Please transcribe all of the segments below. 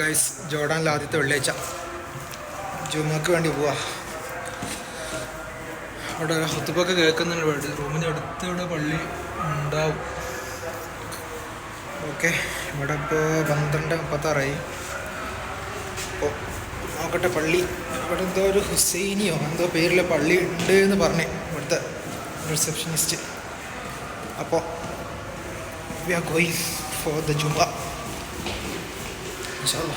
Guys ജോർഡാനിൽ ആദ്യത്തെ വെള്ളിയാഴ്ച. ജുമക്ക് വേണ്ടി പോവാ. അവിടെ ഹുത്തുപ്പൊക്കെ കേൾക്കുന്നുണ്ട് വേണ്ടി റൂമിന്റെ അടുത്ത് ഇവിടെ പള്ളി ഉണ്ടാവും. ഓക്കെ ഇവിടെ ഇപ്പോൾ പന്ത്രണ്ട് മുപ്പത്താറായി. അപ്പോൾ നോക്കട്ടെ പള്ളി. അവിടെ എന്തോ ഒരു ഹുസൈനിയോ എന്തോ പേരിലെ പള്ളി ഉണ്ട് എന്ന് പറഞ്ഞേ ഇവിടുത്തെ റിസപ്ഷനിസ്റ്റ് അപ്പോൾ we are going for the Juma. ഇൻഷാല്ലാ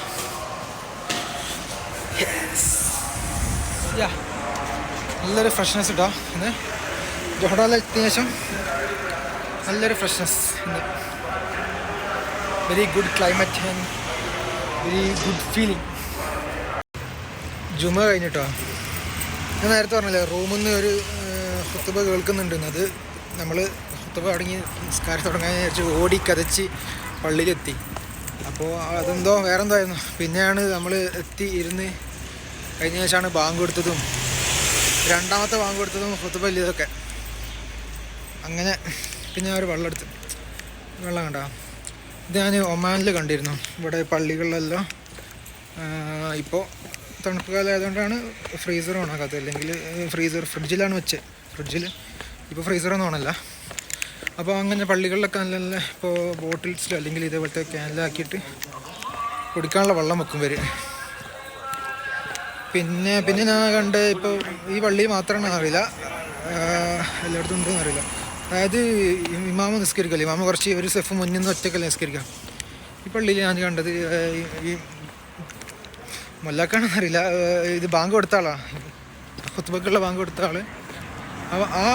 നല്ലൊരു ഫ്രഷ്നെസ് ഇട്ടോ ഇന്ന്. ജോഹഡാലെത്തിയ ശേഷം നല്ലൊരു ഫ്രഷ്നെസ് ഇന്ന്. Very good climate and very good feeling Juma കഴിഞ്ഞിട്ടോ. ഞാൻ നേരത്തെ പറഞ്ഞില്ലേ റൂമിൽ നിന്ന് ഒരു ഹുത്തുബ കേൾക്കുന്നുണ്ട് അത് നമ്മൾ ഹുത്തുബ തുടങ്ങി നിസ്കാരം തുടങ്ങാൻ വിചാരിച്ച് ഓടി കതച്ച് പള്ളിയിലെത്തി. അപ്പോൾ അതെന്തോ വേറെന്തോ ആയിരുന്നു പിന്നെയാണ് നമ്മൾ എത്തി ഇരുന്ന് കഴിഞ്ഞ ശേഷമാണ് ബാങ്ക് കൊടുത്തതും രണ്ടാമത്തെ ബാങ്ക് കൊടുത്തതും ഹുത്തുപല്ലിയതൊക്കെ അങ്ങനെ പിന്നെ ഒരു വെള്ളം എടുത്ത്. വെള്ളം കണ്ട? ഇത് ഞാൻ ഒമാനിൽ കണ്ടിരുന്നു. ഇവിടെ പള്ളികളിലെല്ലാം. ഇപ്പോൾ തണുപ്പ് കാലം ആയതുകൊണ്ടാണ് ഫ്രീസർ ഓണാക്കാത്തത് അല്ലെങ്കിൽ ഫ്രീസർ ഫ്രിഡ്ജിലാണ് വെച്ചത് ഫ്രിഡ്ജിൽ ഇപ്പോൾ ഫ്രീസറൊന്നും ഓണല്ല അപ്പോൾ അങ്ങനെ പള്ളികളിലൊക്കെ നല്ല നല്ല ഇപ്പോൾ ബോട്ടിൽസിലോ അല്ലെങ്കിൽ ഇതേപോലത്തെ ക്യാനിലാക്കിയിട്ട് കുടിക്കാനുള്ള വെള്ളം വെക്കും വരെ പിന്നെ പിന്നെ ഞാൻ കണ്ട് ഇപ്പോൾ ഈ പള്ളി മാത്രമാണ് അറിയില്ല എല്ലായിടത്തും ഉണ്ടെന്ന് അറിയില്ല അതായത് ഇമാമ നിസ്കരിക്കല്ലേ ഇമാമ കുറച്ച് ഒരു സെഫ് മുന്നിൽ നിന്ന് ഒറ്റക്കല്ലേ നിസ്കരിക്കാം ഈ പള്ളിയിൽ ഞാൻ കണ്ടത് ഈ- മുല്ലാക്കാണെന്ന് മൊല്ലാക്കാണെന്ന് അറിയില്ല ഇത് ബാങ്ക് കൊടുത്ത ആളാണ് കുത്തുബക്കുള്ള ബാങ്ക് കൊടുത്ത ആൾ ആ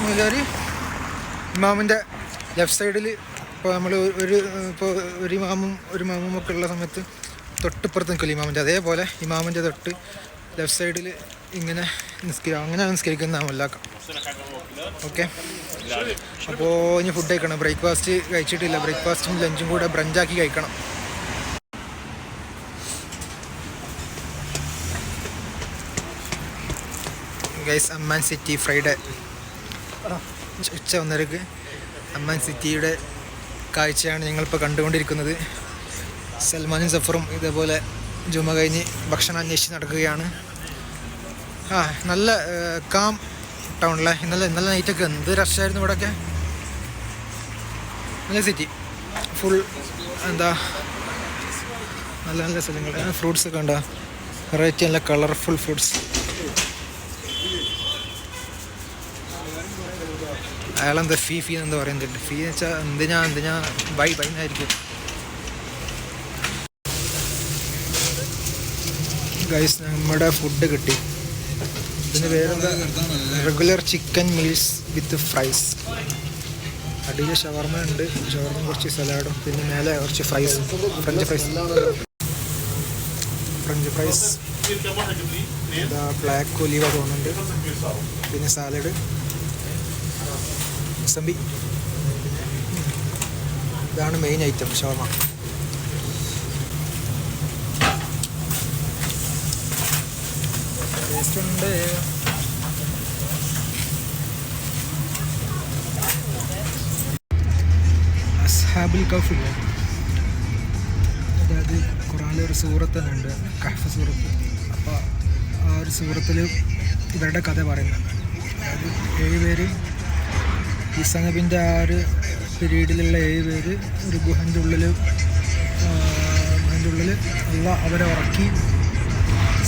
മുതലാരി ഇമാമിന്റെ ലെഫ്റ്റ് സൈഡിൽ ഇപ്പോൾ നമ്മൾ ഒരു ഇപ്പോൾ ഒരു ഇമാമും ഒരു ഇമാമും ഒക്കെ ഉള്ള സമയത്ത് തൊട്ടിപ്പുറത്ത് നിൽക്കില്ല ഇമാമിന്റെ? അതേപോലെ ഇമാമിന്റെ തൊട്ട് ലെഫ്റ്റ് സൈഡിൽ ഇങ്ങനെ നിസ്കരിക്കാം അങ്ങനെ നിസ്കരിക്കുന്ന മല്ലാക്കാം ഓക്കെ? അപ്പോൾ ഇനി ഫുഡ് കഴിക്കണം. ബ്രേക്ക്ഫാസ്റ്റ് കഴിച്ചിട്ടില്ല. ബ്രേക്ക്ഫാസ്റ്റും ലഞ്ചും കൂടെ ബ്രഞ്ചാക്കി കഴിക്കണം. ഗൈസ് അമ്മാൻ സിറ്റി ഫ്രൈഡേ ഉച്ച ഒന്നരക്ക് അമ്മാൻ സിറ്റിയുടെ കാഴ്ചയാണ് ഞങ്ങളിപ്പോൾ കണ്ടുകൊണ്ടിരിക്കുന്നത്. സൽമാനും സഫറും ഇതേപോലെ ജുമ കഴിഞ്ഞ് ഭക്ഷണം അന്വേഷിച്ച് നടക്കുകയാണ്. ആ നല്ല കാം ടൗണിലെ ഇന്നലെ ഇന്നലെ നൈറ്റൊക്കെ എന്ത് റഷായിരുന്നു ഇവിടെയൊക്കെ നല്ല സിറ്റി ഫുൾ എന്താ നല്ല നല്ല സ്ഥലങ്ങൾ ഫ്രൂട്ട്സ് ഒക്കെ ഉണ്ടോ വെറൈറ്റി നല്ല കളർഫുൾ ഫ്രൂട്ട്സ് അയാളെന്താ ഫീ ഫീ എന്താ പറയുന്നുണ്ട് ഫീ എന്ന് വെച്ചാൽ എന്തിനാ എന്തിനാ ബൈ ബൈ എന്നായിരിക്കും ഗൈസ് നമ്മുടെ ഫുഡ് കിട്ടി. ഇതിന് പേരെന്താ? Regular chicken meals with fries അടിയിൽ ഷവർമ ഉണ്ട്. ഷവർമ കുറച്ച് സലാഡും പിന്നെ മേലെ കുറച്ച് fries french fries french fries black olive തോന്നുന്നുണ്ട് പിന്നെ സാലഡ് മുസമ്പി ഇതാണ് മെയിൻ ഐറ്റം ഷവർമ. ടേസ്റ്റ് ഉണ്ട്. അസ്ഹാബുൽ കഫില്ലേ അതായത് ഖുറാനിൽ ഒരു സൂറത്ത് തന്നെ ഉണ്ട് സൂറത്ത്. അപ്പോൾ ആ ഒരു സൂറത്തിൽ ഇവരുടെ കഥ പറയുന്നുണ്ട്. അതായത് ഏഴ് ഈസാ നബിന്റെ ആ ഒരു പീരീഡിലുള്ള ഏഴ് പേര് ഒരു ഗുഹന്റെ ഉള്ളിൽ ഗുഹന്റെ ഉള്ളിൽ അള്ള അവരെ ഉറക്കി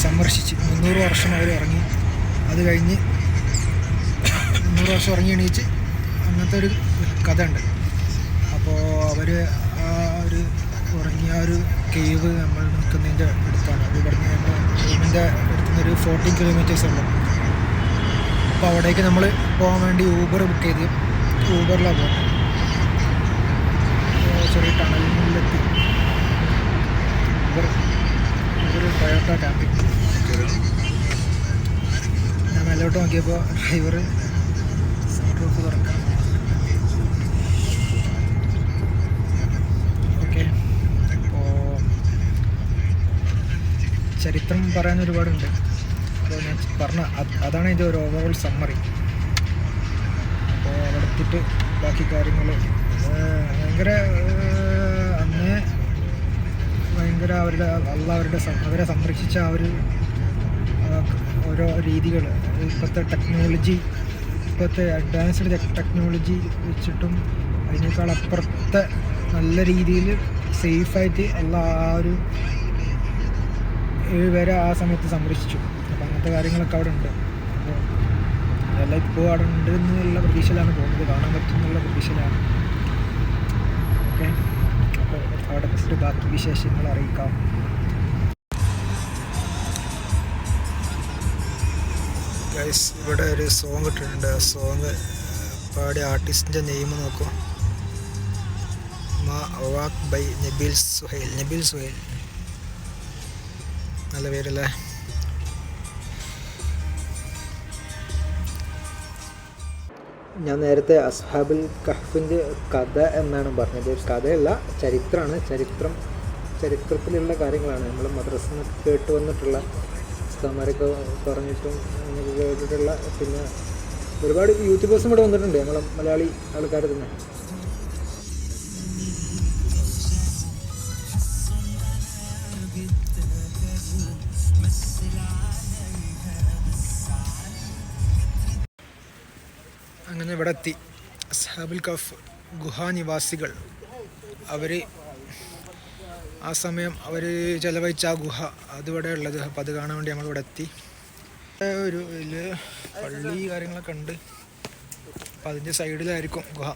സന്ദർശിച്ച്. മുന്നൂറ് വർഷം അവർ ഇറങ്ങി അത് കഴിഞ്ഞ് മുന്നൂറ് വർഷം ഇറങ്ങി എണീച്ച് അങ്ങനത്തെ ഒരു കഥ ഉണ്ട് അപ്പോൾ അവർ ആ ഒരു ഉറങ്ങിയ ഒരു കേവ് നമ്മൾ നിൽക്കുന്നതിന്റെ അടുത്താണ്. അത് പറഞ്ഞ് നമ്മൾ അടുത്തുനിന്ന് ഒരു ഫോർട്ടീൻ കിലോമീറ്റേഴ്സ് ഉണ്ട് അപ്പോൾ അവിടേക്ക് നമ്മൾ പോകാൻ വേണ്ടി ഊബർ ബുക്ക് ചെയ്ത്. ഊബറിലാണ് പോകുന്നത് ചെറിയ ടണലിലെത്തി. ഊബർ ഊബർ ടൊയോട്ട ഞാൻ മേലോട്ട് നോക്കിയപ്പോൾ ഡ്രൈവർ സൗണ്ട് റൂഫ് തുറക്കാം. ഓക്കെ. അപ്പോൾ ചരിത്രം പറയാൻ ഒരുപാടുണ്ട്. അപ്പോൾ ഞാൻ പറഞ്ഞ അത് അതാണ് ഇതിന്റെ ഒരു ഓവറോൾ സമ്മറി എത്തിയിട്ട് ബാക്കി കാര്യങ്ങൾ ഭയങ്കര അന്ന് ഭയങ്കര അവരുടെ അള്ള അവരുടെ അവരെ സംരക്ഷിച്ച ആ ഒരു ഓരോ രീതികൾ ഇപ്പോഴത്തെ ടെക്നോളജി ഇപ്പോഴത്തെ അഡ്വാൻസ്ഡ് ടെക്നോളജി വെച്ചിട്ടും അതിനേക്കാൾ അപ്പുറത്തെ നല്ല രീതിയിൽ സേഫായിട്ട് എല്ലാ ആ ഒരു ഏഴ് പേരെ ആ സമയത്ത് സംരക്ഷിച്ചു. അപ്പോൾ അങ്ങനത്തെ കാര്യങ്ങളൊക്കെ അവിടെ ഉണ്ട്. അതെല്ലാം ഇപ്പോൾ അവിടെ ഉണ്ട് എന്നുള്ള പ്രതീക്ഷയിലാണ് പോകുന്നത്. കാണാൻ പറ്റും എന്നുള്ള പ്രതീക്ഷയിലാണ്. ഓക്കെ. അപ്പോൾ അവിടെ ഫസ്റ്റ് ബാക്കി വിശേഷങ്ങൾ അറിയിക്കാം. ഗൈസ് ഇവിടെ ഒരു സോങ് ഇട്ടിട്ടുണ്ട്. ആ സോങ് പാടിയ ആർട്ടിസ്റ്റിന്റെ നെയിം നോക്കും. മാ അവാക് by Nabeel Suhail Nabeel Suhail നല്ല പേരല്ലേ? ഞാൻ നേരത്തെ അസ്ഹാബുൽ കഹ്ഫിന്റെ കഥ എന്നാണ് പറഞ്ഞത്. കഥയല്ല ചരിത്രമാണ്. ചരിത്രം ചരിത്രത്തിലുള്ള കാര്യങ്ങളാണ്. നമ്മൾ മദ്രസ കേട്ട് വന്നിട്ടുള്ള ഉസ്താമാരൊക്കെ പറഞ്ഞിട്ടും കേട്ടിട്ടുള്ള പിന്നെ ഒരുപാട് യൂട്യൂബേഴ്സും ഇവിടെ വന്നിട്ടുണ്ട്. ഞങ്ങൾ മലയാളി ആൾക്കാർ തന്നെ. അങ്ങനെ ഇവിടെ എത്തി അസ്ഹാബുൽ കഫ് ഗുഹാനിവാസികൾ അവർ ആ സമയം അവർ ചെലവഴിച്ച ആ ഗുഹ അതിവിടെ ഉള്ളത്. അപ്പോൾ അത് കാണാൻ വേണ്ടി നമ്മളിവിടെ എത്തി. ഒരു പള്ളി കാര്യങ്ങളൊക്കെ ഉണ്ട്. അപ്പോൾ അതിന്റെ സൈഡിലായിരിക്കും ഗുഹ.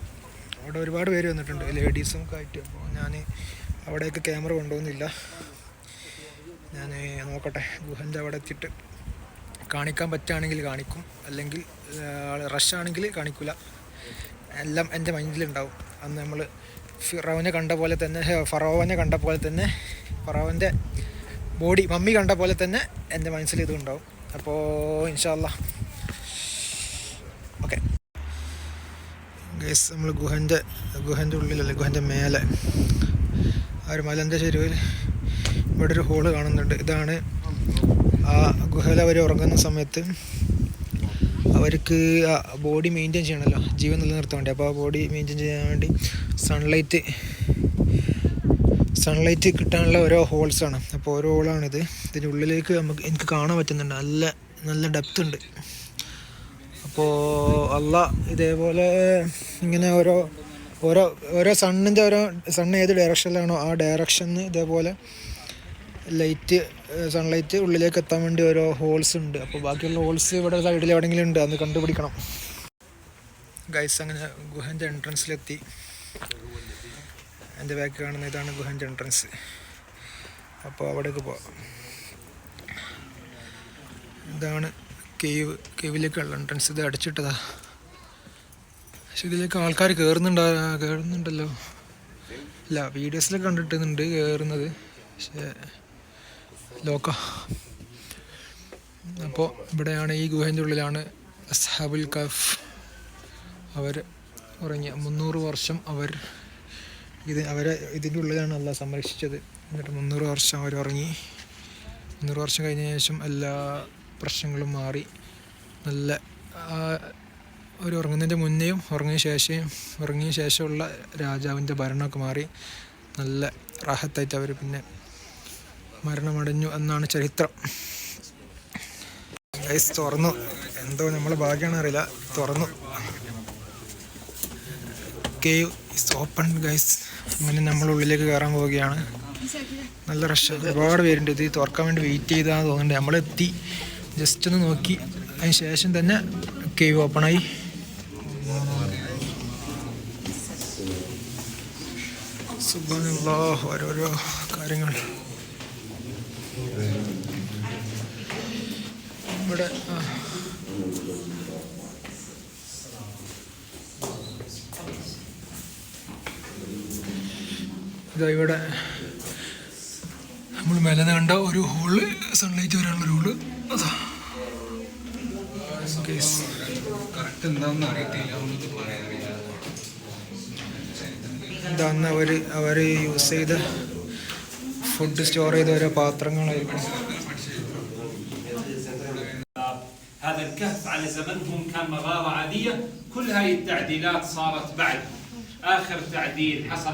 അവിടെ ഒരുപാട് പേര് വന്നിട്ടുണ്ട്. ലേഡീസും ഒക്കെ ആയിട്ട്. അപ്പോൾ ഞാൻ അവിടേക്ക് ക്യാമറ കൊണ്ടുപോകുന്നില്ല. ഞാൻ നോക്കട്ടെ. ഗുഹന്റെ അവിടെ എത്തിയിട്ട്. കാണിക്കാൻ പറ്റുകയാണെങ്കിൽ കാണിക്കും. അല്ലെങ്കിൽ റഷ് ആണെങ്കിൽ കാണിക്കില്ല എല്ലാം എന്റെ മൈൻഡിലുണ്ടാവും അന്ന് നമ്മൾ ഫിറോവിനെ കണ്ട പോലെ തന്നെ ഫറോവനെ കണ്ട പോലെ തന്നെ ഫറോവന്റെ ബോഡി മമ്മി കണ്ട പോലെ തന്നെ എന്റെ മനസ്സിൽ ഇതും ഉണ്ടാവും അപ്പോൾ ഇൻഷാല്ല ഓക്കെ. ഗൈസ് നമ്മൾ ഗുഹന്റെ ഗുഹന്റെ ഉള്ളിലല്ലേ ഗുഹന്റെ മേലെ. ആ ഒരു മലന്റെ ചെരുവിൽ ഇവിടെ ഒരു ഹോൾ കാണുന്നുണ്ട്. ഇതാണ് ആ ഗുഹയിൽ അവർ ഉറങ്ങുന്ന സമയത്ത് അവർക്ക് ബോഡി മെയിന്റെയിൻ ചെയ്യണമല്ലോ ജീവൻ നിലനിർത്താൻ വേണ്ടി. അപ്പോൾ ആ ബോഡി മെയിന്റെയിൻ ചെയ്യാൻ വേണ്ടി സൺലൈറ്റ് സൺലൈറ്റ് കിട്ടാനുള്ള ഓരോ ഹോൾസാണ് അപ്പോൾ ഓരോ ഹോളാണിത് ഇതിന്റെ ഉള്ളിലേക്ക് നമുക്ക് എനിക്ക് കാണാൻ പറ്റുന്നുണ്ട്. നല്ല നല്ല ഡെപ്ത് ഉണ്ട്. അപ്പോൾ അല്ല ഇതേപോലെ ഇങ്ങനെ ഓരോ ഓരോ ഓരോ സണ്ണിന്റെ ഓരോ സണ്ണ് ഏത് ഡയറക്ഷനിലാണോ ആ ഡയറക്ഷൻ ഇതേപോലെ ലൈറ്റ് സൺലൈറ്റ് ഉള്ളിലേക്ക് എത്താൻ വേണ്ടി ഓരോ ഹോൾസ് ഉണ്ട്. അപ്പോൾ ബാക്കിയുള്ള ഹോൾസ് ഇവിടെ സൈഡിൽ എവിടെയെങ്കിലും ഉണ്ട്. അന്ന് കണ്ടുപിടിക്കണം. ഗൈസ് അങ്ങനെ ഗുഹന്റെ എൻട്രൻസിലെത്തി എന്റെ ബാക്ക് കാണുന്ന ഇതാണ് ഗുഹന്റെ എൻട്രൻസ് അപ്പോൾ അവിടേക്ക് പോവാം. ഇതാണ് കേവ് കേവിലേക്കുള്ള എൻട്രൻസ് ഇത് അടിച്ചിട്ടതാ. പക്ഷെ ഇതിലേക്ക് ആൾക്കാർ കയറുന്നുണ്ടാ കയറുന്നുണ്ടല്ലോ ഇല്ല വീഡിയോസിലൊക്കെ കണ്ടിട്ടുണ്ട് കയറുന്നത് പക്ഷേ ലോക്ക അപ്പോൾ ഇവിടെയാണ് ഈ ഗുഹേന്റെ ഉള്ളിലാണ് അസ്ഹാബുൽ കഫ്. അവർ ഉറങ്ങിയ മുന്നൂറ് വർഷം അവർ ഇത് അവരെ ഇതിന്റെ ഉള്ളിലാണ് അല്ല സംരക്ഷിച്ചത്. എന്നിട്ട് മുന്നൂറ് വർഷം അവർ ഉറങ്ങി. മുന്നൂറ് വർഷം കഴിഞ്ഞ ശേഷം എല്ലാ പ്രശ്നങ്ങളും മാറി. നല്ല ഒരു ഉറങ്ങുന്നതിന്റെ മുന്നേയും ഉറങ്ങിയ ശേഷം ഉറങ്ങിയ ശേഷമുള്ള രാജാവിന്റെ ഭരണമൊക്കെ മാറി. നല്ല റാഹത്തായിട്ട് അവർ പിന്നെ മരണമടഞ്ഞു എന്നാണ് ചരിത്രം. ഗൈസ് തുറന്നു. എന്തോ നമ്മളെ ഭാഗ്യമാണ് അറിയില്ല. തുറന്നു. കേവ് ഇസ് ഓപ്പൺ ഗൈസ് അങ്ങനെ നമ്മൾ ഉള്ളിലേക്ക് കയറാൻ പോവുകയാണ്. നല്ല റഷ് ഒരുപാട് പേരുണ്ട്. ഇത് തുറക്കാൻ വേണ്ടി വെയിറ്റ് ചെയ്താന്ന് തോന്നുന്നുണ്ട്. നമ്മളെത്തി. ജസ്റ്റ് ഒന്ന് നോക്കി. അതിന് ശേഷം തന്നെ കേവ് ഓപ്പണായി സുബാനുള്ള ഓരോരോ കാര്യങ്ങൾ. ഇവിടെ ഇതാ ഇവിടെ. നമ്മൾ മേലെ കണ്ട ഒരു ഹോൾ സൺലൈറ്റ് വരാനുള്ള ഒരു ഹോൾ അതാ. കറക്റ്റ് എന്താണെന്ന് അറിയത്തില്ല. ഇതന്ന് അവർ അവർ യൂസ് ചെയ്ത് ഫുഡ് സ്റ്റോർ ചെയ്ത ഓരോ പാത്രങ്ങളായിരിക്കും. على زمنهم كان مغارة عادية كل هاي التعديلات صارت بعد آخر تعديل حصل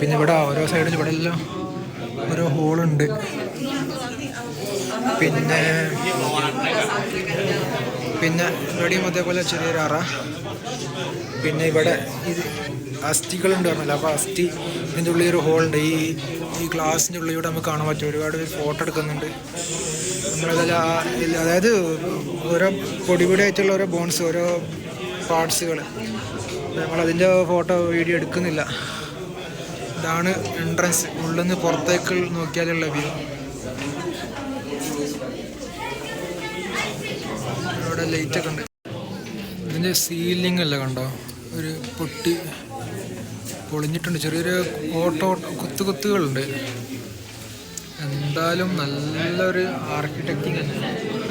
പിന്നെ ഇവിടെ ഓരോ സൈഡിലും ഇവിടെ എല്ലാം ഓരോ ഹോളുണ്ട് പിന്നെ പിന്നെ ഇവിടെയും അതേപോലെ ചെറിയൊരു അറ. പിന്നെ ഇവിടെ ഇത് അസ്ഥികളുണ്ട് പറഞ്ഞല്ലോ? അപ്പോൾ അസ്ഥി ഇതിന്റെ ഉള്ളിൽ ഒരു ഹോളുണ്ട്. ഈ ഈ ഗ്ലാസിന്റെ ഉള്ളിലൂടെ നമുക്ക് കാണാൻ പറ്റും. ഒരുപാട് ഫോട്ടോ എടുക്കുന്നുണ്ട്. നമ്മളതിൽ ആ- അതായത് ഓരോ പൊടി പൊടി ആയിട്ടുള്ള ഓരോ ബോൺസ് ഓരോ പാർട്സുകൾ നമ്മളതിന്റെ ഫോട്ടോ വീഡിയോ എടുക്കുന്നില്ല. ഇതാണ് എൻട്രൻസ്. ഉള്ളിൽ നിന്ന് പുറത്തേക്ക് നോക്കിയാലുള്ള വ്യൂ. ഇവിടെ ലൈറ്റ് ഒക്കെ ഉണ്ട്. ഇതിന്റെ സീലിംഗ് അല്ല കണ്ടോ? ഒരു പൊട്ടി പൊളിഞ്ഞിട്ടുണ്ട്. ചെറിയൊരു ഓട്ടോ കുത്തു കുത്തുകളുണ്ട്. എന്തായാലും നല്ലൊരു ആർക്കിടെക്റ്റിംഗ് തന്നെ.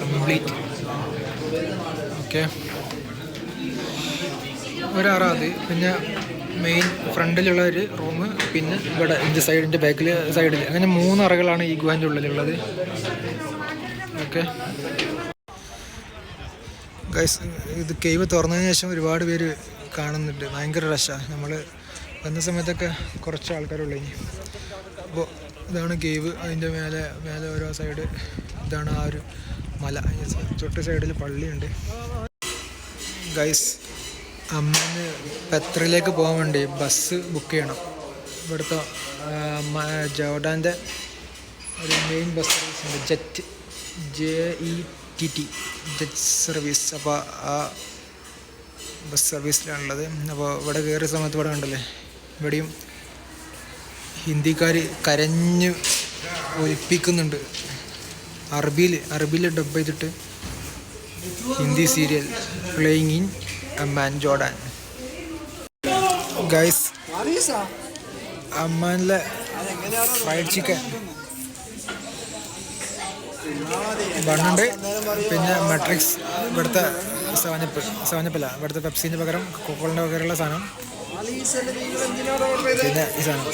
കംപ്ലീറ്റ് ഓക്കെ ഒരാറാത്. പിന്നെ മെയിൻ ഫ്രണ്ടിലുള്ള ഒരു റൂം പിന്നെ ഇവിടെ ഇതിന്റെ സൈഡിന്റെ ബാക്കിൽ സൈഡിൽ അങ്ങനെ മൂന്ന് അറകളാണ് ഈ ഗുഹാന്റെ ഉള്ളിലുള്ളത്. ഓക്കെ ഗൈസ് ഇത് കേവ് തുറന്നതിന് ശേഷം ഒരുപാട് പേര് കാണുന്നുണ്ട്. ഭയങ്കര റഷാണ് നമ്മൾ വന്ന സമയത്തൊക്കെ കുറച്ച് ആൾക്കാരുള്ളൂ ഇനി. അപ്പോൾ ഇതാണ് കേവ് അതിന്റെ മേലെ മേലെ ഓരോ സൈഡ് ഇതാണ് ആ ഒരു മല. തൊട്ട് സൈഡിൽ പള്ളിയുണ്ട്. ഗൈസ് അമ്മന് പെത്രയിലേക്ക് പോകാൻ വേണ്ടി ബസ് ബുക്ക് ചെയ്യണം. ഇവിടുത്തെ ജോർഡാന്റെ ഒരു മെയിൻ ബസ് സർവീസ് ഉണ്ട്. JETT J E T T JETT service അപ്പോൾ ആ ബസ് സർവീസിലാണുള്ളത് അപ്പോൾ ഇവിടെ കയറിയ സമയത്ത് ഇവിടെ കണ്ടല്ലേ? ഇവിടെയും ഹിന്ദിക്കാർ കരഞ്ഞ് ഒലിപ്പിക്കുന്നുണ്ട്. അറബിയിൽ അറബിയിൽ ഡബ് ചെയ്തിട്ട് Hindi serial playing in Amman Jordan guys അമ്മാനിലെ fried chicken ബണ്ണുണ്ട്. പിന്നെ മെട്രിക്സ് ഇവിടുത്തെ സെവനപ്പ് സെവനപ്പല്ല ഇവിടുത്തെ പെപ്സിന്റെ പകരം കൊക്കോളിന്റെ പകരമുള്ള സാധനം. പിന്നെ ഈ സാധനം.